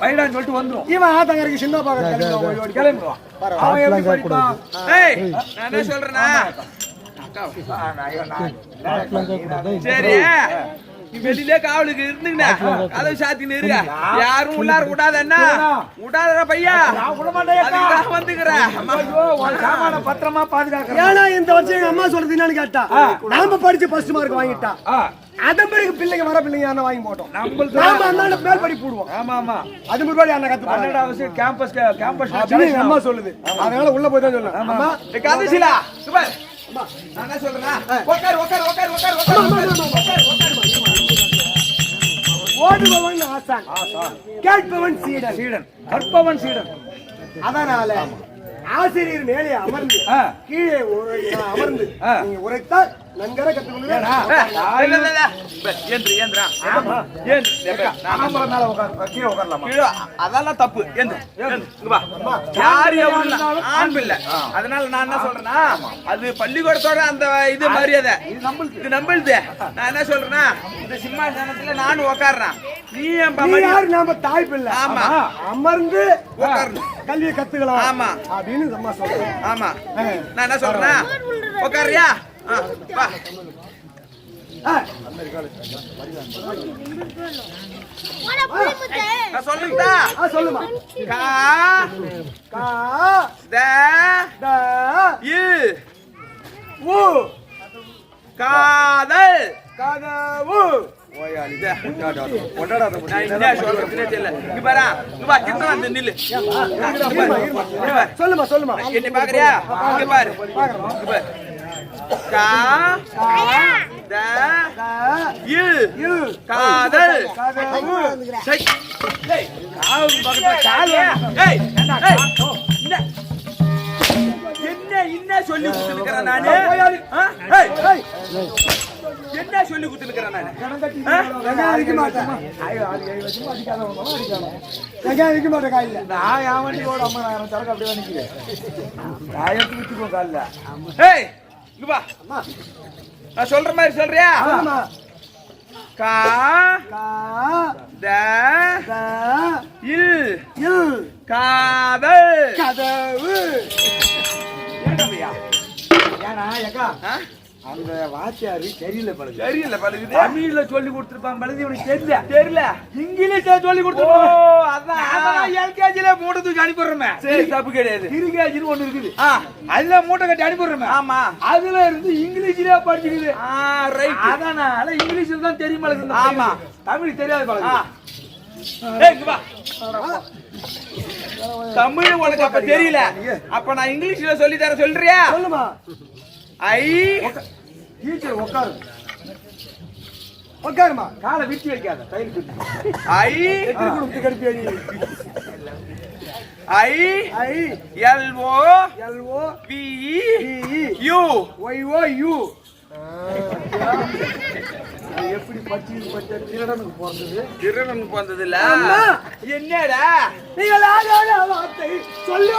பைடான்னு சொல்லிட்டு வந்துரும். இவன் ஆத்தங்கரைக்கு சின்ன பாக்க கிளம்பிடுவான் அவன் எப்படி படிப்பான் ஏய். நான் என்ன சொல்றேன்னா சரி நீ வெளியிலே காவலுக்கு இருந்துங்கண்ணா கதவு யாரும் உள்ளார விடாதண்ணா. விடாதடா பையா. அதுக்கு தான் வந்துக்கிறேன். ஐயோ, உன் சாமான பத்திரமா பாதுகாக்கிறேன் ஏன்னா இந்த வருஷம் எங்க அம்மா சொல்றது என்னன்னு கேட்டா நாம படிச்சு ஃபர்ஸ்ட் மார்க் வாங்கிட்டா. அதன் பிறகு பிள்ளைங்க வர பிள்ளைங்க யாரும் வாங்கி போட்டோம். நாம அந்த மேல் படி போடுவோம். ஆமா ஆமா. அது முன்னாடி அண்ணன் கத்து போறாங்க பன்னெண்டாம் அவசியம் கேம்பஸ் கேம்பஸ் அம்மா சொல்லுது. அதனால உள்ள போய் தான் சொல்லலாம் கதைசிலா சுபர் நான் என்ன சொல்றேன்னா உட்கார் உட்கார் உட்கார் உட்கார் உட்கார் ஓடுபவன் ஆசான். கேட்பவன் சீடன். சீடன். கற்பவன் சீடன். அதனால ஆசிரியர் மேலே அமர்ந்து. கீழே அமர்ந்து. நீங்க உரைத்தால் நன்கர அதெல்லாம் தப்பு. யார் ஆண் பிள்ளை அதனால நான் என்ன சொல்றேன்னா அது பள்ளிக்கூடத்தோட அந்த இது மரியாதை இது நம்மளுது நான் என்ன சொல்றேன்னா இந்த சிம்மாசனத்துல நானும் உக்காடுறேன் நீ நாம தாய் பிள்ளை ஆமா. அமர்ந்து. கல்வியை கத்துக்கலாம் ஆமா. அப்படின்னு சொல்றேன் ஆமா நான் என்ன சொல்றேன்னா உக்காரியா சொல்லுங்கடா ஆ, சொல்லுமா. கா கா த த இ உ காதல் கதவு. சொல்லுமா சொல்லுமா என்னை பாக்குறியா பாரு. கா த த இ இ காதல். சை. காவல் பக்கத்துல கால். ஏய், என்ன? என்ன? என்ன சொல்லி கொடுத்துருக்கிறேன் நானு? என்ன சொல்லி கொடுத்துருக்கிறேன் நானு? அடிக்க மாட்டேன். அடிக்க மாட்டேன் நான் என் வண்டியோட சரக்கு அப்படியே நிக்கிறேன் நான் எடுத்து விட்டுக்கோ காலில். ஏய் இங்க நான் சொல்ற மாதிரி சொல்றியா? கா த இல். இல். காதல் கதவு. ஏன்னா ஏக்கா? அந்த வாத்தியாரு தெரியல பழகு தெரியல பழகுது. தமிழ்ல சொல்லி கொடுத்துருப்பான் பழகு இவனுக்கு தெரியல. தெரியல. இங்கிலீஷ்ல சொல்லி கொடுத்துருப்பான். அதான். எல்கேஜில மூட்டை தூக்கி அனுப்பிடுறோமே. சரி தப்பு கிடையாது. திருகேஜின்னு ஒண்ணு இருக்குது. அதுல மூட்டை கட்டி அனுப்பிடுறோமே. ஆமா. அதுல இருந்து இங்கிலீஷ்லயே படிச்சுக்குது. ரைட் அதனால இங்கிலீஷ்ல தான் தெரியும் பழகு ஆமா. தமிழ் தெரியாது பழகு தமிழ் உனக்கு அப்ப தெரியல. அப்ப நான் இங்கிலீஷ்ல சொல்லி தர சொல்றியா? சொல்லுமா. ஐ டீச்சர் உட்காரு உட்காருமா காலை விரிச்சு வைக்காத கையில் பிடிச்சு ஐ. கொடுத்து கடிப்பி I. I. L O L O P. U. Y O U எப்படி பச்சு பச்ச? திருடனுக்கு பிறந்தது. திருடன் வந்தது இல்ல. என்னடா? நீங்கள் வார்த்தை சொல்லி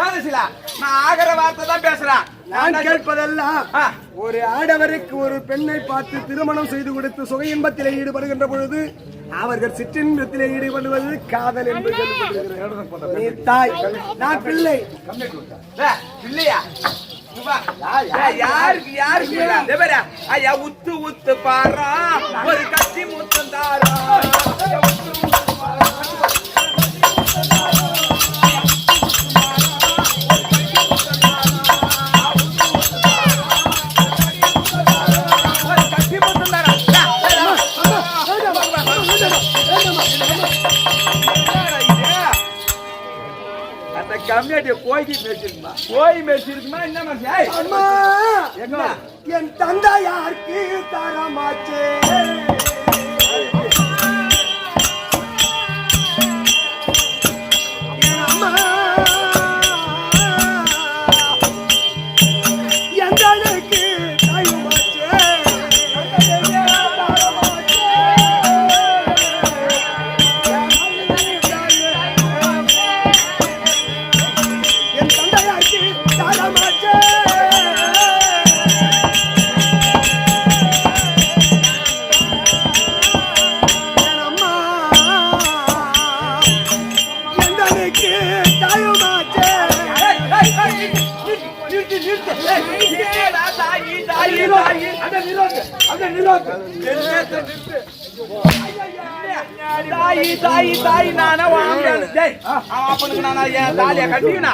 காதசிலா நான் ஆகிற வார்த்தை தான் பேசுறேன். நான் கேட்பதெல்லாம் ஆ. ஒரு ஆடவருக்கு ஒரு பெண்ணை பார்த்து திருமணம் செய்து கொடுத்து சுக இன்பத்திலே ஈடுபடுகின்ற பொழுது அவர்கள் சிற்றின்பத்திலே ஈடுபடுவது காதல் என்று தாய் நான் பிள்ளை. ஏய், யாருக்கு யாருக்கு உத்து உத்து பாரா. ஒரு கத்தி முத்தம் தாரா கோய்க்கு மேய்ச்சிருக்குமா போய் மேய்ச்சிருக்குமா என்ன மனுஷன்? என் தந்தையாருக்கு தரமாச்சே.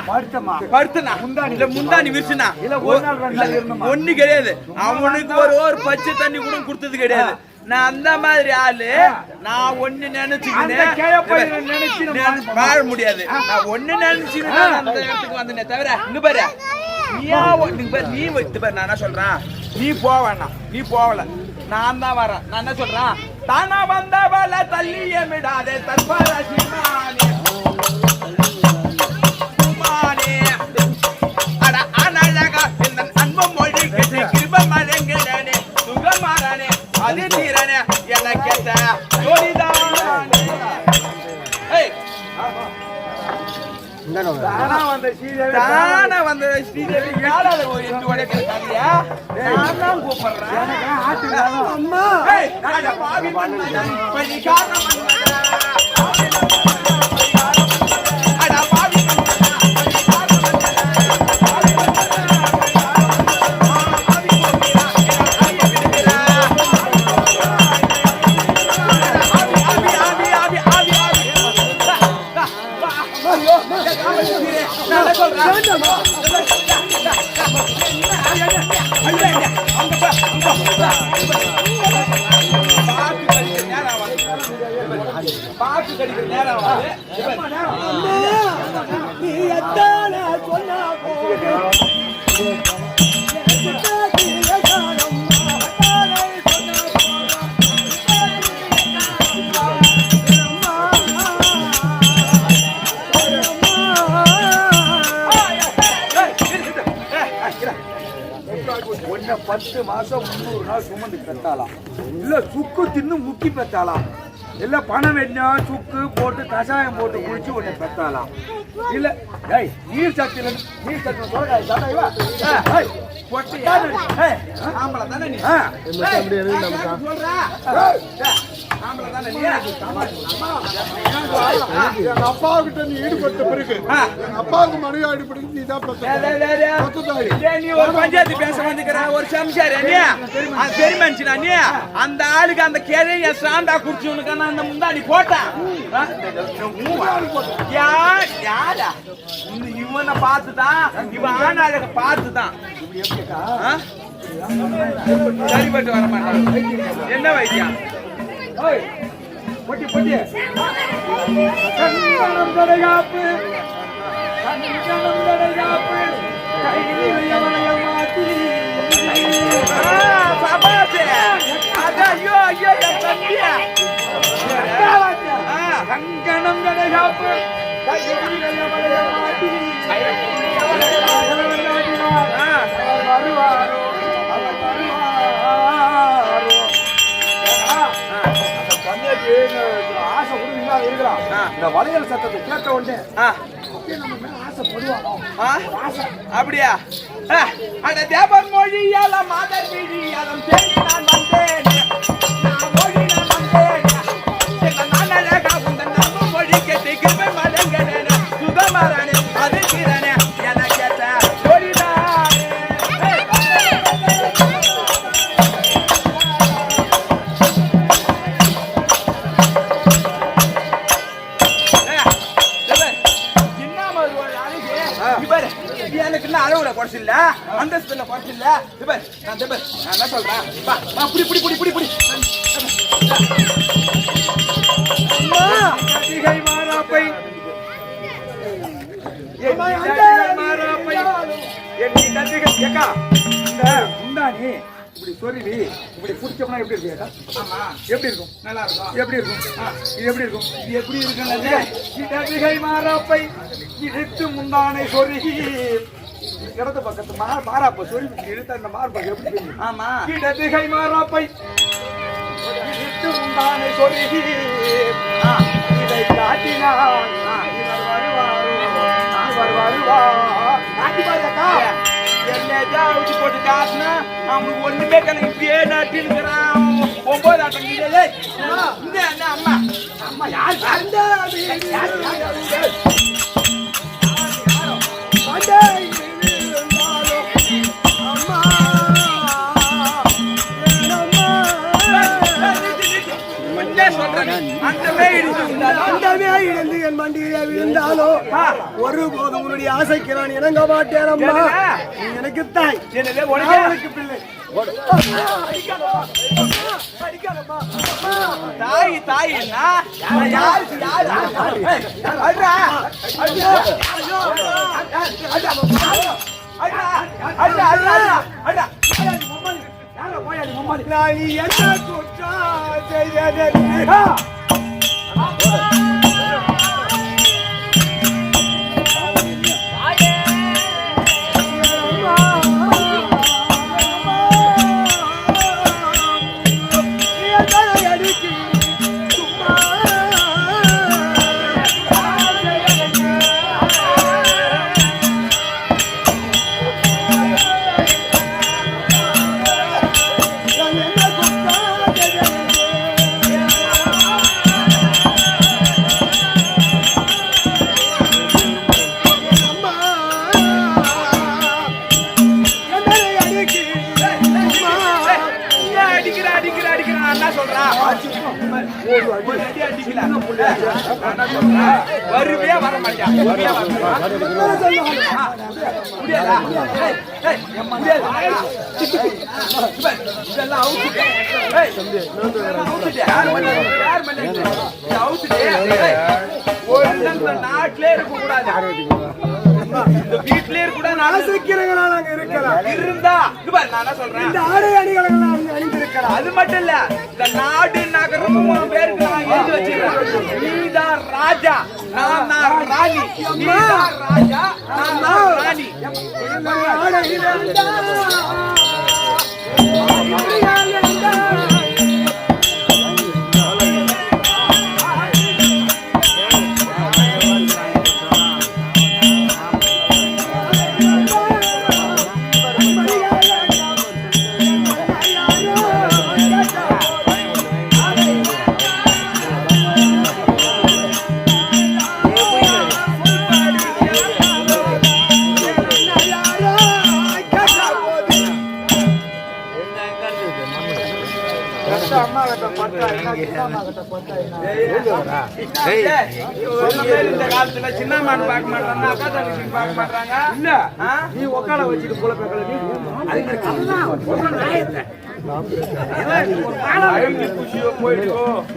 படுத்தமா படுத்துனா? இல்ல விரிச்சுனா? ஒண்ணு கிடையாது. அவனுக்கு ஒரு ஒரு பச்சை தண்ணி கூட கொடுத்தது கிடையாது. நான் அந்த மாதிரி ஆளு. நான் ஒண்ணு நினைச்சுக்கினேன். வாழ முடியாது. நான் ஒண்ணு நினைச்சுக்கிட்டு தான் அந்த இடத்துக்கு வந்தனே தவிர இங்க பாரு. நீ வைத்து பாரு நான் என்ன சொல்றேன்? நீ போக வேணாம். நீ போகல நான் தான் வரேன். நான் என்ன சொல்றேன்? தானா வந்த வல தள்ளிய விடாதே தற்பராசி அது தீரனே என கேட்ட. ஜோடிதானே தானா வந்த சீதேவி தானா வந்த ஸ்ரீதேவி யாரால ஒரு நான் தான் கூப்பிடுறேன். அம்மா. ஏய், பாவி மன்மதன். அட நீ சொன்னா போதும் ஒன்ன பத்து மாசம் முந்நூறு நாள் சுமந்து பெத்தாலாம் இல்ல சுக்கு தின்னு முக்கி பெத்தாலாம் இல்லை பணம் வெட்டினா சுக்கு போட்டு கஷாயம் போட்டு குளிச்சு உன்னை பெத்தாலாம். இல்ல ஏய் நீர் சத்தில நீர் சத்தில சொல்றா சாடா இவா ஏய் பொட்டியா? ஏய், ஆம்பளை தானே நீ? ஆ. ஏய், நான் கேட்க சொல்றா. ஆம்பளை தானே நீ? எங்க அப்பாவுக்கிட்ட நீ ஈடுபட்ட பிறகு. எங்க அப்பாவுக்கு மனைவி ஈடுபட்டு நீ தான் டேய், டேய், டேய், டேய். டேய், நீ ஒரு பஞ்சாயத்து பேச வந்துக்கிற ஒரு சம்சாரி நீ அந்த பெரிய மனுஷனா நீ அந்த ஆளுக்கு அந்த கிளைய சாண்டா குடிச்சு உனக்கு அந்த முந்தாடி போட்டான் ஆ? யார் யாரா இந்த இவனை பார்த்துதான் இவன் ஆணாழக பார்த்துதான். ஆ? வர மாட்டான். என்ன வைத்தியம்? பொட்டி பொட்டி. கண்ணம் தடைகாப்பு. கண்ணம் தடைகாப்பு. கையில் எவனைய மாத்தி. ஆ, ஐயோ ஐயோ என் தம்பி கங்கணம் தடைகாப்பு. கையில் ஆ. அந்த பொண்ணுக்கு இந்த ஆசை கூட இல்லாத வளையல் சத்தத்தை கேட்ட உடனே அப்படியா ஆ, தேவர் மொழியால மாதர் விழியாலம் தேடி நான் வந்தேன் அந்தஸ்துல குறைச்சு இல்ல. இப்ப நான் இப்ப நான் என்ன சொல்றேன்? வா வா புடி புடி புடி புடி புடி. மாறாப்பை. என் ஏக்கா இந்த இப்படி சொருவி இப்படி குடிச்சோம்னா எப்படி இருக்கு எப்படி இருக்கும்? நல்லா இருக்கும். எப்படி இருக்கும்? இது எப்படி இருக்கும்? இது எப்படி இருக்குன்னு இடதுகை மாறாப்பை இழுத்து முந்தானை சொருகி இடது பக்கத்து மா மாறாப்பை சொருவி இழுத்த அந்த மார்பகம் எப்படி தெரியும்? ஆமா. இடதுகை மாறாப்பை இழுத்து முந்தானை சொருகி ஆ, இதை காட்டினார். ஆ, இவர் வருவார்? காட்டி பாருக்கா போட்டு காசுனா அவனுக்கு ஒண்ணுமே கணக்கு இப்படியே நட்டிருக்கிறான். ஒன்பது ஆட்டம் இந்த அம்மா? அம்மா யார் யார் யார் யார்? கொஞ்சம் சொல்றேன் அந்த மாதிரி இடிச்சு அண்டமே இழந்து என் மண்டியிலே விழுந்தாலோ? ஒருபோதும் உன்னுடைய ஆசைக்கு நான் இணங்க மாட்டேன் அம்மா. எனக்கு தாய். உனக்கு? பிள்ளை. தாய் தாய் நான் என்ன குற்றம் செய்தேன். Listen. அவுத்துட்டு, ஏய், இந்த நாட்டிலே இருக்கக்கூடாது. வீட்டிலே நாங்க இருக்கலாம் இருந்தா இது பாரு, நான் சொல்றேன் இந்த ஆடை அணிகளை அணிந்திருக்கலாம் அது மட்டும் இல்ல இந்த நாடு நகரம் பேருக்கு நான் எழுதி வச்சிருக்கேன் நீதான் ராஜா நான் தான் ராணி நீதான் ராஜா நான் தான் ராணி அம்மா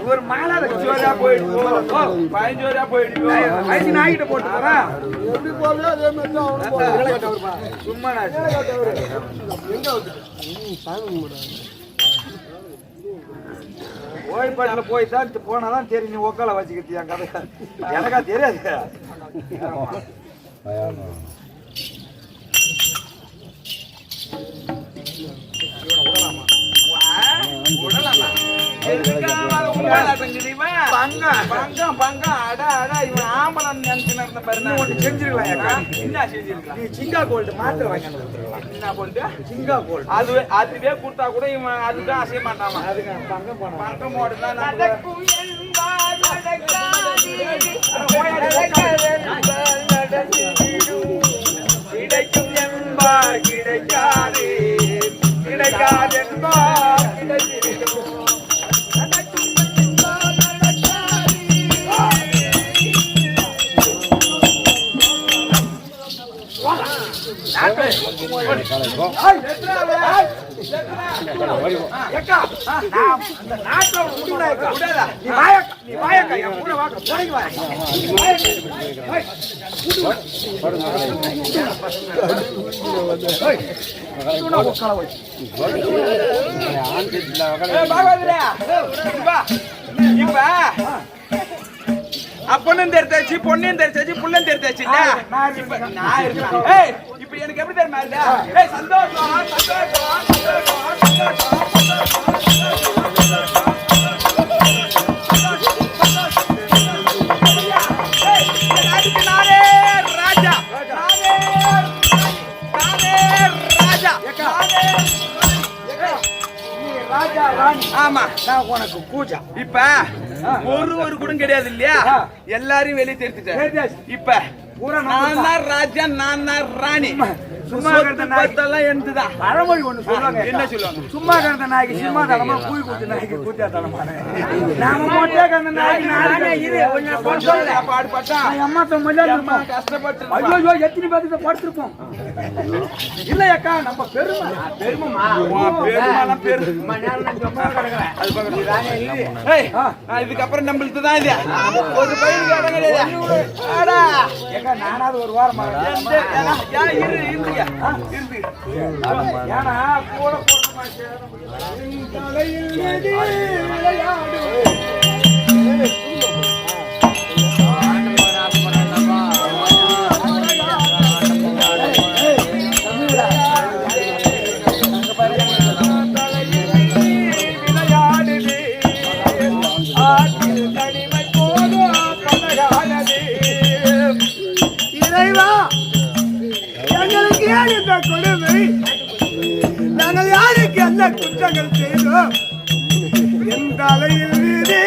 ஒரு மாலாத ஜோரியா போயிடுக்கோ பதினஞ்சோரியா போயிடுக்கோ வயசு நாய்கிட்ட போட்டு போறேன் எப்படி போறியோ அதே மாதிரி சும்மா போய் தான் போனாதான் தெரியும் நீ ஒக்கால வச்சுக்கிட்டியா கதை எனக்கா தெரியாது விடலாமா? எதுக்காக உங்களாட்டம் தெரியுமா? பங்கம், பங்கம், அடா அடா இவன் ஆம்பளன்னு நினைச்சுன்னு இருந்த பாரு ஒன்று செஞ்சிருக்கலாம் என்ன செஞ்சிருக்கலாம்? நீ சிங்கா கோல்டு மாத்திரை வாங்கி கொடுத்துருக்கலாம் என்ன போட்டு? சிங்கா கோல்டு அதுவே அதுவே கொடுத்தா கூட இவன் அதுதான் அசைய மாட்டான் அதுக்கு நான் பங்கம் போனேன் பங்கம் போடுதான் நடக்கும் என்பார் நடக்காது. கிடைக்கும் என்பார் கிடைக்காது கிடைக்காது அப்பனும் தெரிச்சாச்சு பொண்ணையும் தெரிச்சாச்சு புள்ளையும் தெரிச்சாச்சு இல்ல? நான் இருக்கேன். எனக்கு எப்படி தெரியுமா? ஏய், சந்தோஷம் சந்தோஷம் ஆமா நான் உனக்கு கூஜா இப்ப ஒரு ஒரு கூட கிடையாது இல்லையா. எல்லாரையும் வெளியே தெரிஞ்சுட்டேன். இப்ப நான் தான் ராஜா நான் தான் ராணி சும்மா சொத்து கிடந்த நாய். பத்தெல்லாம் எனதுதான் பழமொழி ஒண்ணு சொல்லுவாங்க. என்ன சொல்லுவாங்க? சும்மா கிடந்த நாய்க்கு சிம்மா தனமா கூய் குத்து நாய்க்கு கூத்தியா தனமான நாம நாய்க்கு நானே இது கொஞ்சம் பட்டா. அம்மா தொம்மல அம்மா கஷ்டப்பட்டு ஐயோ எத்தனை பேருக்கு படுத்திருப்போம்? இல்ல அக்கா நம்ம பெருமை. பெருமைமா பெருமாலாம் பெரு அது பக்கத்துல. ஏய், நான் இதுக்கப்புறம் நம்மளுக்கு தான் இது. ஒரு பையனுக்கு இடம் கிடையாது நானாவது ஒரு வாரம்? இரு. இருந்து. ஏன்னா கூட போட இறைவா இந்த கொடுமை நாங்கள் யாருக்கு அந்த குற்றங்கள் செய்தோம்? என் தலையில் நீரே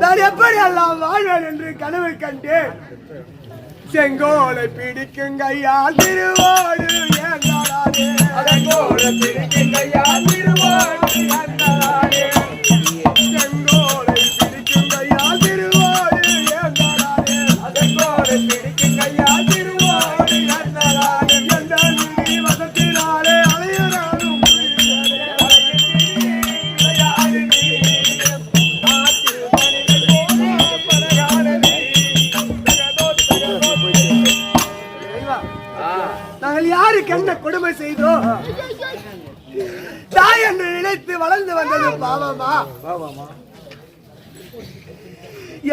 நான் எப்படி எல்லாம் வாழ்வேன் என்று கனவு கண்டு செங்கோலை பிடிக்கும் கையா திருவாடு செங்கோலை பிடிக்கும் கையா திருவாடு வளர்ந்து வந்தது பாவமா?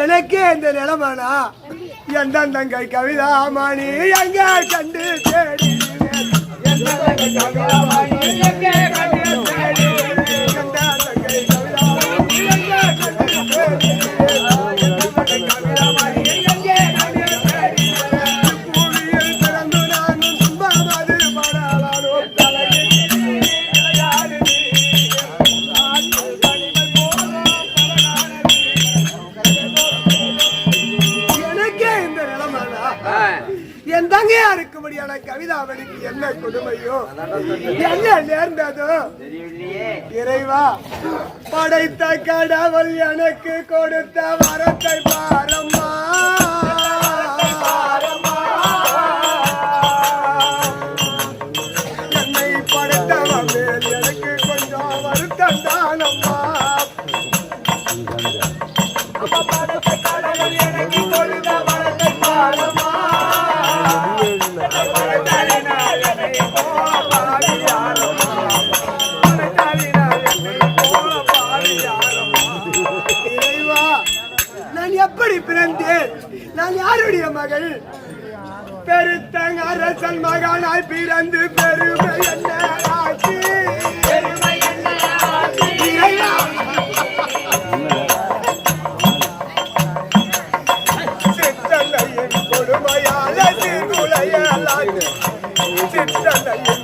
எனக்கே இந்த நிலைமானா எந்த தங்கை கவிதாமணி எங்க கண்டு தேடி எந்த தங்கை எங்க கண்டு தேடி. என் தங்கையா இருக்கும்படியான கவிதாவனுக்கு என்ன கொடுமையோ? என்ன நேர்ந்ததோ? இறைவா படைத்த கடவுள் எனக்கு கொடுத்த வரத்தை பாரம்மா. எப்படி பிறந்தேன்? நான் யாருடைய மகள்? பெருத்தங்க அரசன் மகனாய் பிறந்து பெருமை என்ன ஆச்சு? பெருமை என்ன ஆச்சு கொடுமையால சீர்குலையால சித்தனையின்